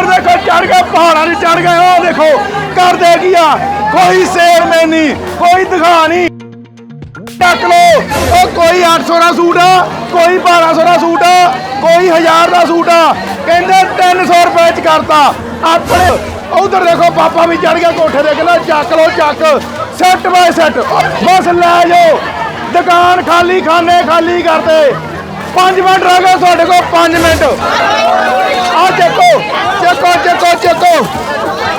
ਉਧਰ ਦੇਖੋ ਚੜ ਗਏ, ਪਹਾੜਾਂ 'ਚ ਚੜ ਗਏ, ਉਹ ਦੇਖੋ, ਕਰਦੇ ਕੀ ਆ? ਕੋਈ ਸੇਲ ਨਹੀਂ, ਕੋਈ ਦਿਖਾ ਨਹੀਂ। ਚੱਕ ਲੋ ਉਹ ਕੋਈ 800 ਦਾ ਸੂਟ ਆ, ਕੋਈ 1200 ਦਾ ਸੂਟ ਆ, ਕੋਈ 1000 ਦਾ ਸੂਟ ਆ। ਕਹਿੰਦੇ 300 ਰੁਪਏ ਚ ਕਰਤਾ। ਆਪਣੇ, ਉਧਰ ਦੇਖੋ, ਪਾਪਾ ਵੀ ਚੜ ਗਿਆ, ਕੋਠੇ ਦੇ ਕਹਿੰਦਾ, ਚੱਕ ਲੋ ਚੱਕ। ਸੈੱਟ ਬਾਏ ਸੈੱਟ ਬਸ ਲੈ ਜਾਓ। ਦੁਕਾਨ ਖਾਲੀ, ਖਾਨੇ ਖਾਲੀ ਕਰਦੇ 5 ਮਿੰਟ ਰਹਿ ਗਏ, ਤੁਹਾਡੇ ਕੋਲ 5 ਮਿੰਟ। ਆ ਚੱਕੋ ਚੱਕੋ ਚੱਕੋ ਚੱਕੋ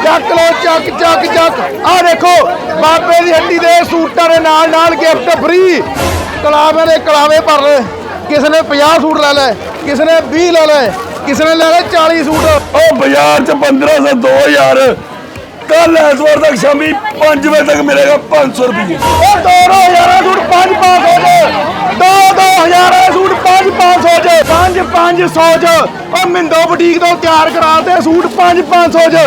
ਚੱਕ ਲੋ ਚੱਕ ਚੱਕ ਚੱਕ। ਆ ਦੇਖੋ ਬਾਬੇ ਦੀ ਹੱਟੀ ਦੇ ਸੂਟਾਂ ਦੇ ਨਾਲ ਨਾਲ ਗਿਫਟ ਫ੍ਰੀ ਕਲਾਵੇ ਦੇ ਕਲਾਵੇ ਭਰ ਲੈ ਕਿਸੇ ਨੇ 50 ਸੂਟ ਲੈ ਲੈ ਕਿਸੇ ਨੇ 20 ਲੈ ਲੈ ਕਿਸੇ ਨੇ ਲੈ ਲੈ 40 ਸੂਟ। ਉਹ ਬਾਜ਼ਾਰ ਚ 1500 2000 ਕੱਲ ਐਤਵਾਰ ਤੱਕ ਸ਼ਾਮੀ 5 ਵਜੇ ਤੱਕ ਮਿਲੇਗਾ 500 ਰੁਪਏ ਉਹ 2000 ਦਾ ਸੂਟ 5 500 ਚ 2 2000 ਦਾ ਸੂਟ 5 500 ਚ 5 500 ਚ। ਉਹ ਮਿੰਦੋ ਬੁਟੀਕ ਤੋਂ ਤਿਆਰ ਕਰਾਤੇ ਸੂਟ 5 500 ਚ।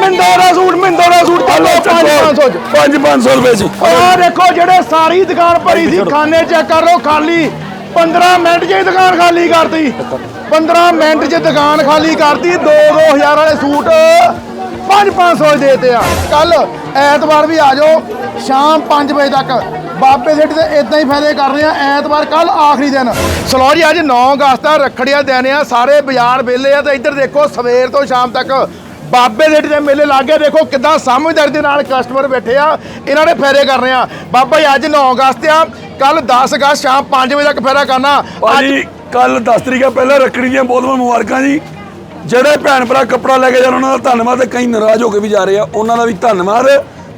ਮਿੰਦੋ ਦਾ ਸੂਟ ਮਿੰਦੋ ਦਾ ਸੂਟ ਚੱਲੋ। 5 500 ਚ। 5 500 ਰੁਪਏ ਚ ਆਹ ਦੇਖੋ ਜਿਹੜੇ ਸਾਰੀ ਦੁਕਾਨ ਭਰੀ ਸੀ ਖਾਨੇ ਚੈੱਕ ਕਰ ਲਓ ਖਾਲੀ। 15 ਮਿੰਟ 'ਚ ਹੀ ਦੁਕਾਨ ਖਾਲੀ ਕਰਤੀ। 15 ਮਿੰਟ 'ਚ ਦੁਕਾਨ ਖਾਲੀ ਕਰਤੀ 2-2000 ਵਾਲੇ ਸੂਟ 5-500 ਦੇਤੇ ਆ। ਕੱਲ ਐਤਵਾਰ ਵੀ ਆ ਜਾਓ ਸ਼ਾਮ 5 ਵਜੇ ਤੱਕ। ਬਾਬੇ ਸੇਠ ਦੇ ਇਦਾਂ ਹੀ ਫਾਇਦੇ ਕਰ ਰਹੇ ਆ, ਐਤਵਾਰ ਕੱਲ ਆਖਰੀ ਦਿਨ। ਸਲੋ ਜੀ, ਅੱਜ 9 ਅਗਸਤ ਆ, ਰੱਖੜੀਆਂ ਦੇਣੇ ਆ, ਸਾਰੇ ਬਾਜ਼ਾਰ ਵਿਹਲੇ ਆ, ਤੇ ਇੱਧਰ ਦੇਖੋ ਸਵੇਰ ਤੋਂ ਸ਼ਾਮ ਤੱਕ ਬਾਬੇ ਦੇ ਦੇ ਮੇਲੇ ਲਾਗੇ ਦੇਖੋ ਕਿਦਾਂ ਸਮਝਦਾਰੀ ਦੇ ਨਾਲ ਕਸਟਮਰ ਬੈਠੇ ਆ, ਇਹਨਾਂ ਨੇ ਫੇਰੇ ਕਰ ਰਹੇ ਆ। ਬਾਬਾ ਜੀ, ਅੱਜ 9 ਅਗਸਤ ਆ ਕੱਲ 10 ਅਗਸਤ ਸ਼ਾਮ 5 ਵਜੇ ਤੱਕ ਫੇਰਾ ਕਰਨਾ। ਅੱਜ ਭਾਜੀ ਕੱਲ 10 ਤਰੀਕਾ ਪਹਿਲਾਂ ਰੱਖੜੀ ਦੀਆਂ ਬਹੁਤ ਬਹੁਤ ਮੁਬਾਰਕਾਂ ਜੀ। ਜਿਹੜੇ ਭੈਣ ਭਰਾ ਕੱਪੜਾ ਲੈ ਕੇ ਜਾਣ, ਉਹਨਾਂ ਦਾ ਧੰਨਵਾਦ ਤੇ ਕਈ ਨਾਰਾਜ਼ ਹੋ ਕੇ ਵੀ ਜਾ ਰਹੇ ਆ। ਉਹਨਾਂ ਦਾ ਵੀ ਧੰਨਵਾਦ।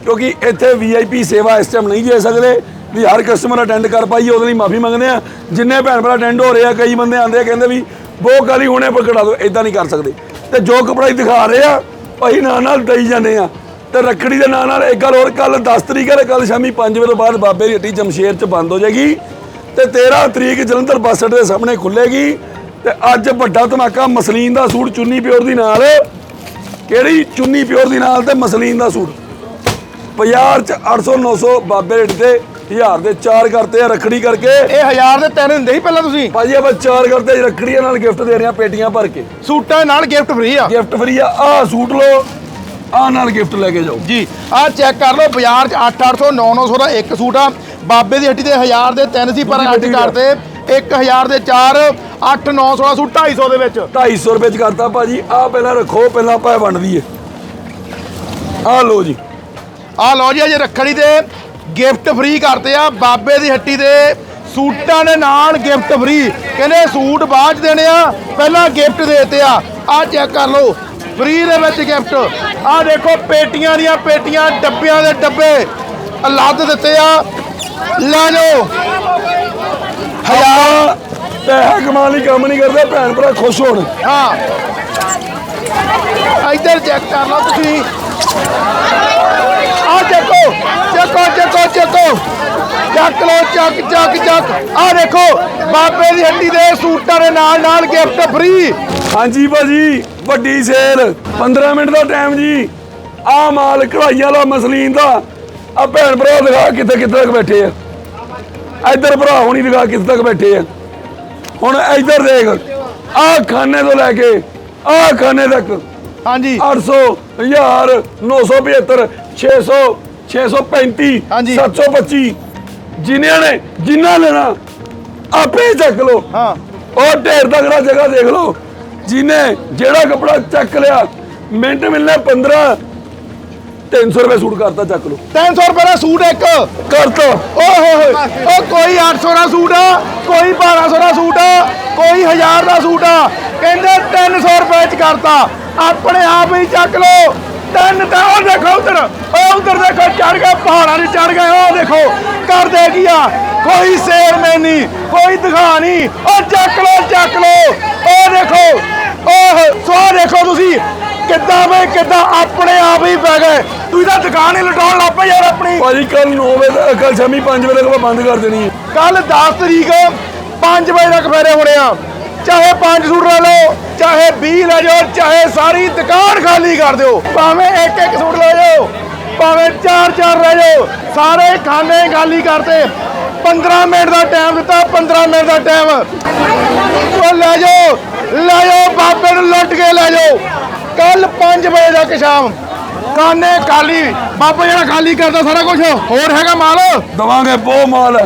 ਕਿਉਂਕਿ ਇੱਥੇ ਵੀਆਈਪੀ ਸੇਵਾ ਇਸ ਟਾਈਮ ਨਹੀਂ ਦੇ ਸਕਦੇ ਵੀ ਹਰ ਕਸਟਮਰ ਅਟੈਂਡ ਕਰ ਪਾਈਏ, ਉਹਦੇ ਲਈ ਮਾਫੀ ਮੰਗਦੇ ਆ ਜਿੰਨੇ ਭੈਣ ਭਰਾ ਅਟੈਂਡ ਹੋ ਰਹੇ ਆ, ਕਈ ਬੰਦੇ ਆਂਦੇ ਆ, ਕਹਿੰਦੇ ਵੀ ਬਹੁਤ ਕਾਲੀ ਹੁਣੇ ਪਕੜਾ ਦਿਓ ਇਦਾਂ ਨਹੀਂ ਕਰ ਸਕਦੇ। ਤੇ ਜੋ ਕੱਪੜਾ ਹੀ ਦਿਖਾ ਰਹੇ ਆ, ਭਾਈ ਨਾਲ ਨਾਲ ਦਈ ਜਾਂਦੇ ਆ। ਤੇ ਰੱਖੜੀ ਦੇ ਨਾਲ ਨਾਲ ਇੱਕ ਗੱਲ ਹੋਰ ਕੱਲ 10 ਤਰੀਕ ਹੈ ਕੱਲ ਸ਼ਾਮੀ 5 ਵਜੇ ਤੋਂ ਬਾਅਦ ਬਾਬੇ ਦੀ ਹੱਟੀ ਜਮਸ਼ੇਰ ਚ ਬੰਦ ਹੋ ਜਾਏਗੀ। ਤੇ 13 ਤਰੀਕ ਜਲੰਧਰ ਬੱਸ ਅੱਡੇ ਦੇ ਸਾਹਮਣੇ ਖੁੱਲੇਗੀ ਤੇ ਅੱਜ ਵੱਡਾ ਧਮਾਕਾ, ਮਸਲੀਨ ਦਾ ਸੂਟ ਚੁੰਨੀ ਪਿਓਰ ਦੀ ਨਾਲ। ਕਿਹੜੀ? ਚੁੰਨੀ ਪਿਓਰ ਦੀ ਨਾਲ ਤੇ ਮਸਲੀਨ ਦਾ ਸੂਟ। ਬਾਜ਼ਾਰ ਚ 800 900 ਬਾਬੇ ਰੇਟ ਤੇ 1000 ਦੇ ਚਾਰ ਕਰਤੇ ਆ ਰੱਖੜੀ ਕਰਕੇ। ਇਹ ਹਜ਼ਾਰ ਦੇ ਤਿੰਨ ਹੁੰਦੇ ਸੀ ਪਹਿਲਾਂ ਤੁਸੀਂ? ਭਾਜੀ ਆਪਾਂ ਚਾਰ ਕਰਤੇ ਰੱਖੜੀਆਂ ਨਾਲ ਗਿਫਟ ਦੇ ਰਹੇ ਆ ਪੇਟੀਆਂ ਭਰ ਕੇ। ਸੂਟਾਂ ਨਾਲ ਗਿਫਟ ਫ੍ਰੀ ਆ। ਗਿਫਟ ਫਰੀ ਆ। ਆਹ ਸੂਟ ਲਓ ਆਹ ਨਾਲ ਗਿਫਟ ਲੈ ਕੇ ਜਾਓ। ਜੀ ਆਹ ਚੈੱਕ ਕਰ ਲਓ ਬਾਜ਼ਾਰ 'ਚ 8-800 9-900 ਦਾ ਇੱਕ ਸੂਟ ਆ। ਬਾਬੇ ਦੀ ਹੱਟੀ ਦੇ 1000 ਦੇ ਤਿੰਨ ਸੀ ਪਰ ਅੱਜ। ਕਰਤੇ 1000 ਦੇ 4 8-900 ਦਾ ਸੂਟ 250 ਦੇ ਵਿੱਚ। 250 ਰੁਪਏ ਚ ਕਰਤਾ ਭਾਜੀ ਆਹ ਪਹਿਲਾਂ ਰੱਖੋ ਪਹਿਲਾਂ ਆਪਾਂ ਇਹ ਵੰਡ ਦਈਏ। ਆਹ ਲਓ ਜੀ। ਆਹ ਲਓ ਜੀ ਅਜੇ ਰੱਖੜੀ ਦੇ ਗਿਫਟ ਫ੍ਰੀ ਕਰਤੇ ਆ। ਬਾਬੇ ਦੀ ਹੱਟੀ ਦੇ ਸੂਟਾਂ ਦੇ ਨਾਲ ਗਿਫਟ ਫ੍ਰੀ ਕਹਿੰਦੇ ਸੂਟ ਬਾਅਦ ਦੇਣੇ ਆ ਪਹਿਲਾਂ ਗਿਫਟ ਦੇਤੇ ਆ। ਆਹ ਚੈੱਕ ਕਰ ਲਓ ਫ੍ਰੀ ਦੇ ਵਿੱਚ ਗਿਫਟ ਆਹ ਦੇਖੋ ਪੇਟੀਆਂ ਦੀਆਂ ਪੇਟੀਆਂ ਡੱਬਿਆਂ ਦੇ ਡੱਬੇ। ਅਲੱਗ ਦਿੱਤੇ ਆ। ਲੈ ਜਾਓ। ਹਜ਼ਾਰ ਪੈਸਾ ਕਮਾਉਣ ਲਈ ਕੰਮ ਨਹੀਂ ਕਰਦੇ ਭੈਣ ਭਰਾ ਖੁਸ਼ ਹੋਣ। ਹਾਂ। ਇੱਧਰ ਚੈੱਕ ਕਰ ਲਓ ਤੁਸੀਂ। ਆ ਚੱਕੋ ਚੱਕੋ ਚੱਕੋ ਚੱਕੋ। ਚੱਕ ਲਓ ਚੱਕ ਚੱਕ ਚੱਕ। ਆ ਦੇਖੋ ਬਾਬੇ ਦੀ ਹੱਟੀ ਦੇ ਸੂਟਾਂ ਦੇ ਨਾਲ ਨਾਲ ਗਿਫਟ ਫ੍ਰੀ ਹਾਂਜੀ ਭਾਜੀ ਵੱਡੀ ਸੇਲ 15 ਮਿੰਟ ਦਾ ਟਾਈਮ ਜੀ। ਆਹ ਮਾਲ ਕਢਾਈ ਵਾਲਾ ਮਸਲੀਨ ਦਾ। ਆ ਭੈਣ ਭਰਾ ਦਿਖਾ ਕਿੱਥੇ ਕਿੱਥੇ ਤੱਕ ਬੈਠੇ ਆ। ਇੱਧਰ ਭਰਾ ਹੁਣੀ ਦਿਖਾ ਕਿੱਥੇ ਤੱਕ ਬੈਠੇ ਆ। ਹੁਣ ਇੱਧਰ ਦੇਖ ਆਹ ਖਾਨੇ ਤੋਂ ਲੈ ਕੇ ਆਹ ਖਾਨੇ ਤੱਕ। ਹਾਂਜੀ। 800 1000 975 600 635 ਹਾਂਜੀ। 725 ਜਿਨ੍ਹਾਂ ਨੇ ਜਿੰਨਾ ਲੈਣਾ ਆਪੇ ਚੱਕ ਲਓ। ਹਾਂ। ਉਹ ਢੇਰ ਤਗੜਾ ਜਗ੍ਹਾ ਦੇਖ ਲਓ ਜਿਹਨੇ ਜਿਹੜਾ ਕਪੜਾ ਚੱਕ ਲਿਆ ਮਿੰਟ ਮਿਲਨੇ 15 300 ਰੁਪਏ ਸੂਟ ਕਰਤਾ ਚੱਕ ਲਓ। 300 ਰੁਪਏ ਦਾ ਸੂਟ ਇੱਕ। ਕਰਤਾ। ਓਏ ਹੋਏ ਹੋਏ ਉਹ ਕੋਈ 800 ਦਾ ਸੂਟ ਆ ਕੋਈ 1200 ਦਾ ਸੂਟ ਆ ਕੋਈ 1000 ਦਾ ਸੂਟ ਆ। ਕਹਿੰਦੇ 300 ਰੁਪਏ ਚ ਕਰਤਾ। ਆਪਣੇ ਆਪ ਹੀ ਚੱਕ ਲਓ। ਤਿੰਨ ਤਾਂ ਉਹ ਦੇਖੋ ਉਧਰ ਉਹ ਉਧਰ ਦੇਖੋ ਚੜ ਗਏ ਪਹਾੜਾਂ 'ਚ ਚੜ ਗਏ ਉਹ ਦੇਖੋ ਕਰਦੇ ਕੀ ਆ? ਕੋਈ ਸੇਲ ਨਹੀਂ ਕੋਈ ਦਿਖਾ ਨਹੀਂ ਉਹ ਚੱਕ ਲਓ ਚੱਕ ਲਓ ਉਹ ਦੇਖੋ ਉਹ ਸੋ ਦੇਖੋ ਤੁਸੀਂ ਕਿੱਦਾਂ ਵੇ ਕਿੱਦਾਂ ਆਪਣੇ ਆਪ ਹੀ ਪੈ ਗਏ। ਤੁਸੀਂ ਤਾਂ ਦੁਕਾਨ ਹੀ ਲਟਾਉਣ ਲੱਗ ਪਏ ਯਾਰ ਆਪਣੀ। ਭਾਜੀ ਕੱਲ 9 ਵਜੇ ਤੱਕ ਕੱਲ ਸ਼ਾਮੀ 5 ਵਜੇ ਤੱਕ ਆਪਾਂ ਬੰਦ ਕਰ ਦੇਣੀ ਹੈ। ਕੱਲ 10 ਤਰੀਕ 5 ਵਜੇ ਤੱਕ ਫੇਰੇ ਹੋਣੇ ਆ। ਚਾਹੇ 5 ਸੂਟ ਲੈ ਲਓ ਚਾਹੇ 20 ਲੈ ਜਾਓ ਚਾਹੇ ਸਾਰੀ ਦੁਕਾਨ ਖਾਲੀ ਕਰ ਦਿਓ। ਭਾਵੇਂ ਇੱਕ ਇੱਕ ਸੂਟ ਲੈ ਜਾਓ ਭਾਵੇਂ ਚਾਰ ਚਾਰ ਲੈ ਜਾਓ ਸਾਰੇ ਖਾਨੇ ਖਾਲੀ ਕਰਤੇ। 15 ਮਿੰਟ ਦਾ ਟਾਈਮ ਦਿੱਤਾ 15 ਮਿੰਟ ਦਾ ਟਾਈਮ ਉਹ ਲੈ ਜਾਓ ਲੈ ਜਾਓ ਬਾਬੇ ਨੂੰ ਲੁੱਟ ਕੇ ਲੈ ਜਾਓ। ਕੱਲ 5 ਵਜੇ ਤੱਕ ਸ਼ਾਮ ਕਾਨੇ ਖਾਲੀ। ਬਾਬਾ ਜਿਹੜਾ ਖਾਲੀ ਕਰਦਾ ਸਾਰਾ ਕੁਝ ਹੋਰ ਹੈਗਾ ਮਾਲ? ਦਵਾਂਗੇ ਬਹੁਤ ਮਾਲ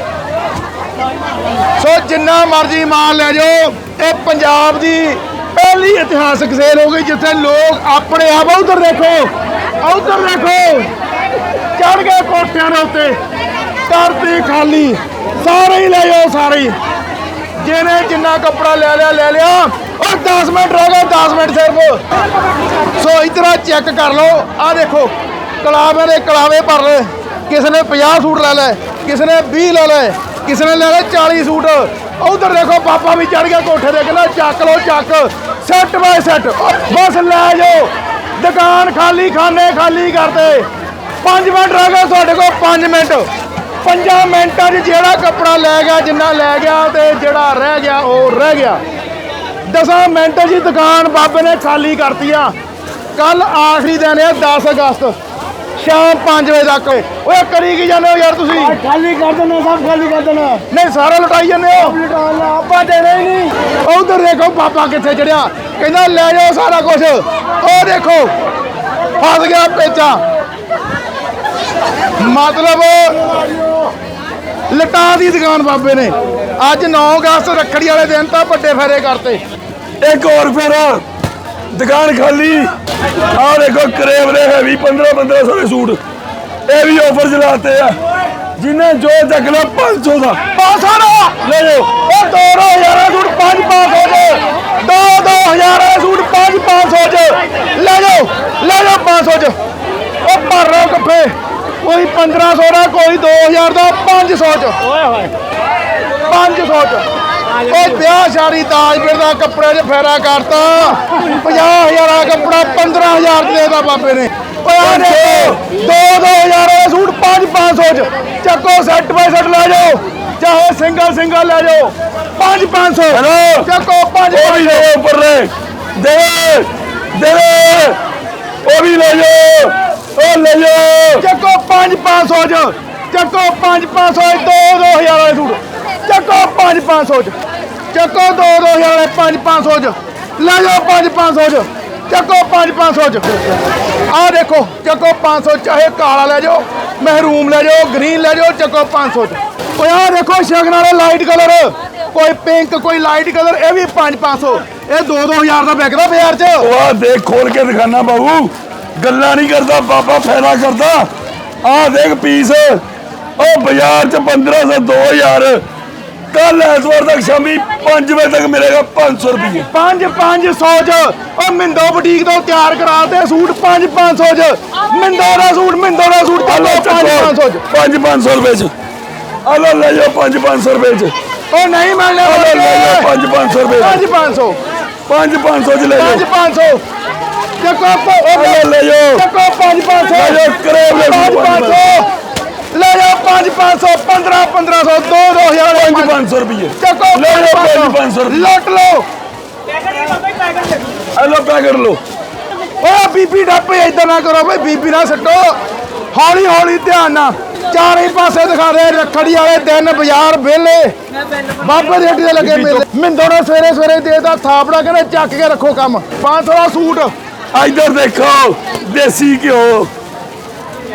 ਸੋ ਜਿੰਨਾ ਮਰਜ਼ੀ ਮਾਲ ਲੈ ਜਾਓ ਇਹ ਪੰਜਾਬ ਦੀ ਪਹਿਲੀ ਇਤਿਹਾਸਕ ਸੇਲ ਹੋ ਗਈ ਜਿੱਥੇ ਲੋਕ ਆਪਣੇ ਆਪ ਉਧਰ ਦੇਖੋ ਉਧਰ ਦੇਖੋ। ਚੜ ਗਏ ਕੋਠਿਆਂ ਦੇ ਉੱਤੇ। ਕਰਤੀ ਖਾਲੀ, ਸਾਰੇ ਹੀ ਲੈ ਜਾਓ, ਸਾਰੇ ਹੀ। ਜਿਹਨੇ ਜਿੰਨਾ ਕੱਪੜਾ ਲੈ ਲਿਆ ਲੈ ਲਿਆ। ਉਹ 10 ਮਿੰਟ ਰਹਿ ਗਏ 10 ਮਿੰਟ ਸਿਰਫ। ਸੋ ਇਧਰ ਚੈੱਕ ਕਰ ਲਓ। ਆ ਦੇਖੋ, ਕਲਾਵੇ ਦੇ ਕਲਾਵੇ ਭਰ ਲਏ। ਕਿਸੇ ਨੇ 50 ਸੂਟ ਲੈ ਲਏ, ਕਿਸੇ ਨੇ 20 ਲੈ ਲਏ, ਕਿਸੇ ਨੇ ਲੈ ਲਏ 40 ਸੂਟ। ਉਧਰ ਦੇਖੋ ਪਾਪਾ ਵੀ ਚੜ ਗਿਆ, ਕੋਠੇ ਦੇ ਕਹਿੰਦਾ ਚੱਕ ਲਓ, ਚੱਕ। ਸੈੱਟ ਬਾਏ ਸੈੱਟ ਬਸ ਲੈ ਜਾਓ। ਦੁਕਾਨ ਖਾਲੀ, ਖਾਨੇ ਖਾਲੀ ਕਰਦੇ। 5 ਮਿੰਟ ਰਹਿ ਗਏ ਤੁਹਾਡੇ ਕੋਲ 5 ਮਿੰਟ। 5 ਮਿੰਟਾਂ 'ਚ ਜਿਹੜਾ ਕੱਪੜਾ ਲੈ ਗਿਆ, ਜਿੰਨਾ ਲੈ ਗਿਆ ਤੇ ਜਿਹੜਾ ਰਹਿ ਗਿਆ, ਉਹ ਰਹਿ ਗਿਆ। 10 ਮਿੰਟ 'ਚ ਦੁਕਾਨ ਬਾਬੇ ਨੇ ਖਾਲੀ ਕਰਤੀ ਆ। ਕੱਲ ਆਖਰੀ ਦਿਨ ਹੈ 10 ਅਗਸਤ। ਸ਼ਾਮ 5 ਵਜੇ ਤੱਕ। ਓਏ ਕਰੀ ਕੀ ਜਾਂਦੇ ਹੋ ਯਾਰ ਤੁਸੀਂ? ਖਾਲੀ ਕਰ ਦੇਣਾ ਸਭ ਖਾਲੀ ਕਰ ਦੇਣਾ। ਨਹੀਂ ਸਾਰਾ ਲਟਾਈ ਜਾਂਦੇ ਹੋ? ਲਟਾਉਣਾ ਆਪਾਂ ਦੇਣਾ ਹੀ ਨਹੀਂ। ਉਧਰ ਦੇਖੋ ਪਾਪਾ ਕਿੱਥੇ ਚੜਿਆ। ਕਹਿੰਦਾ ਲੈ ਜਾਓ ਸਾਰਾ ਕੁਝ ਉਹ ਦੇਖੋ ਫਸ ਗਿਆ ਪੇਚਾ। ਮਤਲਬ ਲਟਾ ਦੀ ਦੁਕਾਨ ਬਾਬੇ ਨੇ। ਅੱਜ 9 ਅਗਸਤ ਰੱਖੜੀ ਵਾਲੇ ਦਿਨ ਤਾਂ ਵੱਡੇ ਫੇਰੇ ਕਰਤੇ। ਇੱਕ ਹੋਰ ਫਿਰ। ਦੁਕਾਨ ਖਾਲੀ। ਆਹ ਦੇਖੋ ਕਰੇਵ ਦੇ ਹੈਵੀ 15 1500 ਦੇ ਸੂਟ। ਇਹ ਵੀ ਆਫਰ ਚਲਾਤੇ ਆ। ਜਿਨੇ ਜੋ ਚੱਕ ਲਿਆ 500 ਦਾ। ਪਾਸਾ ਨਾ ਲੈ ਜਾਓ। ਉਹ ਦੋ ਦੋ ਹਜ਼ਾਰਾਂ ਸੂਟ ਪੰਜ ਪੰਜ ਸੌ ਚ। ਦੋ ਦੋ ਹਜ਼ਾਰਾਂ ਸੂਟ ਪੰਜ ਪੰਜ ਸੌ ਚ। ਲੈ ਜਾਓ ਲੈ ਜਾਓ 500 ਚ। ਉਹ ਭਰ ਲਓ ਕੱਪੇ ਕੋਈ 1500 ਦਾ ਕੋਈ 2000 ਦਾ 500 ਚ। ਓਏ ਹੋਏ। 500 ਚ। ਉਹ ਵਿਆਹ ਸ਼ਾਦੀ ਤਾਜਪੁਰ ਦਾ ਕੱਪੜੇ 'ਚ ਫੇਰਾ ਕਰਤਾ। 50000 ਦਾ ਕੱਪੜਾ 15000 ਦੇ ਦਾ ਬਾਬੇ ਨੇ। ਓਏ ਆ ਦੇਖੋ ਦੋ ਦੋ ਹਜ਼ਾਰ ਦਾ ਸੂਟ 5 500 ਚ। ਚੱਕੋ ਸੈੱਟ ਬਾਈ ਸੈੱਟ ਲੈ ਜਾਓ ਚਾਹੇ ਸਿੰਗਲ ਸਿੰਗਲ ਲੈ ਜਾਓ 5 500 ਹੈਲੋ। ਚੱਕੋ 5 ਉਹ ਵੀ ਲੈ ਜਾਓ ਉੱਪਰ ਲੈ ਦੇ ਦੇ ਉਹ ਵੀ ਲੈ ਜਾਓ। ਉਹ ਲੈ ਜਾਓ। ਚੱਕੋ 5 500 ਚ। ਚੱਕੋ 5 500 ਚ ਦੋ ਸੂਟ। ਚੱਕੋ 5 500 ਚ। ਚੱਕੋ ਦੋ ਦੋ ਹਜ਼ਾਰ ਵਾਲੇ 5 500 ਚ। ਲੈ ਜਾਓ 5 500 ਚ। ਚੱਕੋ 5 500 ਚ। ਆਹ ਦੇਖੋ, ਚੱਕੋ 500 ਚਾਹੇ ਕਾਲਾ ਲੈ ਜਾਓ, ਮਹਿਰੂਮ ਲੈ ਜਾਓ, ਗ੍ਰੀਨ ਲੈ ਜਾਓ, ਚੱਕੋ 500 ਚ। ਓਏ ਆਹ ਦੇਖੋ ਸ਼ਗਨ ਵਾਲੇ ਲਾਈਟ ਕਲਰ ਕੋਈ ਪਿੰਕ ਕੋਈ ਲਾਈਟ ਕਲਰ ਇਹ ਵੀ 5 500 ਇਹ 2 2000 ਦਾ ਵਿਕਦਾ ਬਾਜ਼ਾਰ 'ਚ। ਉਹ ਦੇਖ, ਖੋਲ ਕੇ ਦਿਖਾਣਾ ਬਾਬੂ। ਗੱਲਾਂ ਨਹੀਂ ਕਰਦਾ, ਬਾਬਾ ਫਾਇਦਾ ਕਰਦਾ। ਆਹ ਦੇਖ ਪੀਸ ਉਹ ਬਾਜ਼ਾਰ ਚ 1500 2000 ਕੱਲ ਐਤਵਾਰ ਤੱਕ ਸ਼ਾਮੀ 5 ਵਜੇ ਤੱਕ ਮਿਲੇਗਾ 500 ਰੁਪਏ 5 500 ਚ ਉਹ ਮਿੰਦੋ ਬੁਟੀਕ ਤੋਂ ਤਿਆਰ ਕਰਾਤੇ ਸੂਟ 5 500 ਚ ਮਿੰਦੋ ਦਾ ਸੂਟ ਮਿੰਦੋ ਦਾ ਸੂਟ ਹਲੋ ਚੱਲੋ 5 500 ਚ 5 500 ਰੁਪਏ ਚ ਹਲੋ ਲੈ ਜਾਓ 5 500 ਰੁਪਏ ਚ ਉਹ ਨਹੀਂ ਮਿਲਣੇ ਹਲੋ ਲੈ ਜਾਓ 5 500 ਰੁਪਏ 5 500 5 500 ਚ ਲੈ 5 ਜਾਓ 500 ਚੱਕੋ ਹਲੋ ਲੈ ਜਾਓ ਚੱਕੋ 5 500 ਲੈ ਜਾਓ ਕਰੇਬ ਲੈ 5 ਜਾਓ 500 ਲੈ ਜਾਓ 5 500 15 1500 2 2000 5 500 ਰੁਪਏ ਚੱਕੋ ਲੈ ਜਾਓ 5 500 ਰੁਪਏ ਲੁੱਟ ਲਓ। ਹਲੋ ਪੈਕਟ ਲਓ। ਓਏ ਬੀਬੀ ਡੱਪੇ ਇਦਾਂ ਨਾ ਕਰੋ ਬਈ ਬੀਬੀ ਨਾ ਸੱਟੋ। ਹੌਲੀ ਹੌਲੀ ਧਿਆਨ ਨਾਲ। ਚਾਰੇ ਪਾਸੇ ਦਿਖਾ ਦੇ ਰੱਖੜੀ ਵਾਲੇ ਦਿਨ ਬਾਜ਼ਾਰ ਵਿਹਲੇ। ਬਾਬੇ ਦੇ ਹੱਟੀ ਦੇ ਲੱਗੇ ਮੇਲੇ। ਮਿੰਦੋ ਨੇ ਸਵੇਰੇ ਸਵੇਰੇ ਦੇਦਾ ਥਾਪੜਾ ਕਹਿੰਦੇ ਚੱਕ ਕੇ ਰੱਖੋ ਕੰਮ। 500 ਦਾ ਸੂਟ। ਇੱਧਰ ਦੇਖੋ ਦੇਸੀ ਘਿਓ।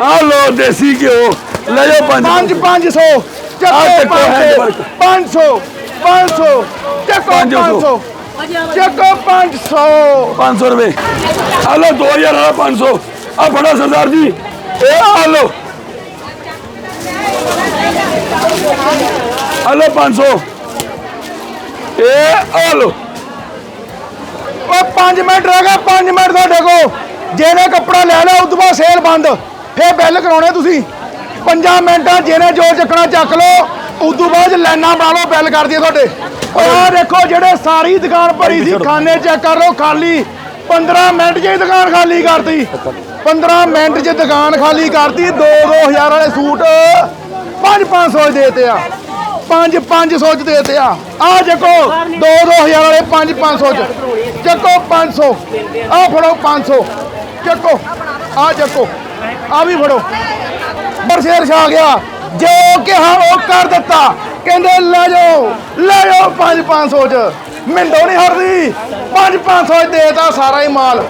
ਆ ਲੋ ਦੇਸੀ ਘਿਓ। ਲੈ ਜਾਓ 5 5 500 ਆਹ ਚੱਕੋ ਦੇਖੋ hand work। 500 500 ਚੱਕੋ 500 500 ਚੱਕੋ 500 500 ਰੁਪਏ। ਆ ਲੋ 2000 ਵਾਲਾ 500 ਆ ਫੜੋ ਸਰਦਾਰ ਜੀ। ਇਹ ਆ ਲੋ ਆ ਲੋ 500 ਇਹ ਆ ਲੋ ਉਹ 5 ਮਿੰਟ ਰਹਿ ਗਏ 5 ਮਿੰਟ ਤੁਹਾਡੇ ਕੋ ਜਿਹਨੇ ਕੱਪੜਾ ਲੈ ਲਿਆ ਉਦੋਂ ਬਾਅਦ ਸੇਲ ਬੰਦ। ਫੇਰ ਬਿੱਲ ਕਰਾਉਣੇ ਤੁਸੀਂ। 5 ਮਿੰਟਾਂ ਜਿਹਨੇ ਜੋ ਚੱਕਣਾ ਚੱਕ ਲਓ। ਉਦੋਂ ਬਾਅਦ ਲਾਈਨਾਂ ਬਣਾ ਲਓ ਬਿੱਲ ਕਰ ਦਈਏ ਤੁਹਾਡੇ। ਉਹ ਆਹ ਦੇਖੋ ਜਿਹੜੇ ਸਾਰੀ ਦੁਕਾਨ ਭਰੀ ਸੀ ਖਾਨੇ ਚੈੱਕ ਕਰ ਲਓ ਖਾਲੀ। 15 ਮਿੰਟ 'ਚ ਹੀ ਦੁਕਾਨ ਖਾਲੀ ਕਰਤੀ। 15 ਮਿੰਟ 'ਚ ਦੁਕਾਨ ਖਾਲੀ ਕਰਤੀ 2-2000 ਵਾਲੇ ਸੂਟ 5-500 ਦੇਤੇ ਆ। 5-500 ਚ ਦੇਤੇ ਆ। ਆ ਚੱਕੋ 2-2000 ਵਾਲੇ 5-500 ਚ। ਚੱਕੋ 500 ਆ ਫੜੋ 500 ਚੱਕੋ ਆ ਚੱਕੋ। ਆ ਵੀ ਫੜੋ। ਬਰਸ਼ੇਰ ਛਾ ਗਿਆ। ਜੋ ਕਿਹਾ ਉਹ ਕਰ ਦਿੱਤਾ। ਕਹਿੰਦੇ, ਲੈ ਜਾਓ ਲੈ ਜਾਓ 5-500 ਚ। ਮਿੰਦੋ ਨਹੀਂ ਹਟਦੀ 5-500 ਦੇਤਾ ਸਾਰਾ ਹੀ ਮਾਲ।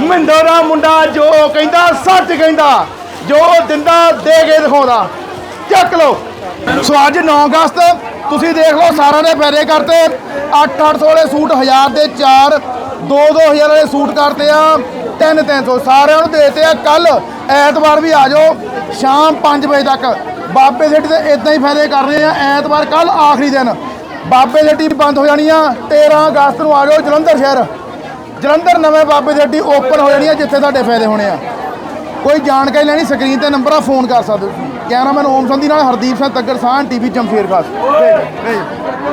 ਮਿੰਦੋ ਦਾ ਮੁੰਡਾ ਜੋ ਕਹਿੰਦਾ, ਸੱਚ ਕਹਿੰਦਾ, ਜੋ ਦਿੰਦਾ, ਦੇ ਕੇ ਦਿਖਾਉਂਦਾ। ਚੱਕ ਲਓ। ਸੋ ਅੱਜ 9 ਅਗਸਤ, ਤੁਸੀਂ ਦੇਖ ਲਓ, ਸਾਰਿਆਂ ਨੇ ਫਾਇਦੇ ਕਰਤੇ। 8-800 ਵਾਲੇ ਸੂਟ 1000 ਦੇ 4 2-2000 ਵਾਲੇ ਸੂਟ ਕਰਤੇ ਆ 3-300 ਸਾਰਿਆਂ ਨੂੰ ਦੇਤੇ ਆ। ਕੱਲ ਐਤਵਾਰ ਵੀ ਆ ਜਾਓ, ਸ਼ਾਮ 5 ਵਜੇ ਤੱਕ। ਬਾਬੇ ਸੇਠੀ ਦੇ ਇਦਾਂ ਹੀ ਫਾਇਦੇ ਕਰ ਰਹੇ ਆ, ਐਤਵਾਰ ਕੱਲ ਆਖਰੀ ਦਿਨ। ਬਾਬੇ ਸੇਠੀ ਬੰਦ ਹੋ ਜਾਣੀ ਆ 13 ਅਗਸਤ ਨੂੰ ਆ ਜਾਓ ਜਲੰਧਰ ਸ਼ਹਿਰ। ਜਲੰਧਰ ਨਵੇਂ ਬਾਬੇ ਦੀ ਹੱਟੀ ਓਪਨ ਹੋ ਜਾਣੀ ਆ, ਜਿੱਥੇ ਤੁਹਾਡੇ ਫਾਇਦੇ ਹੋਣੇ ਆ। ਕੋਈ ਜਾਣਕਾਰੀ ਲੈਣੀ, ਸਕਰੀਨ ਤੇ ਨੰਬਰ ਆ, ਫੋਨ ਕਰ ਸਕਦੇ ਹੋ ਕੈਮਰਾਮੈਨ ਓਮ ਸੰਧੀ ਨਾਲ ਹਰਦੀਪ ਸਿੰਘ ਤੱਗਰ ਸਾਹ ਟੀਵੀ ਜਮਸ਼ੇਰ ਖਾਸ